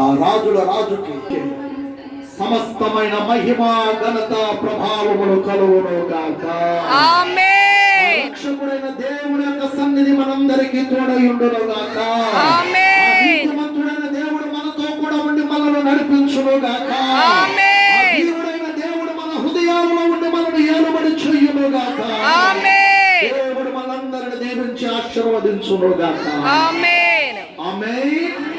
ఆ రాజుల రాజుకి సమస్తమైన మహిమ ఘనత ప్రభావములు కలుగును గాక. రక్షకుడైన దేవుని యొక్క సన్నిధి మనందరికీ తోడయుండును గాక. ఆమేన్. నీతిమంతుడైన దేవుడు మనతో కూడా ఉండి మనల్ని నడిపించును గాక. ఆమేన్. దేవుడైన దేవుడు మన హృదయాలలో ఉండి మనల్ని ఏలుబడి చెయ్యును గాక. దేవుడు మనందరిని దీవించి ఆశీర్వదించును గాక. ఆమేన్. ఆమేన్.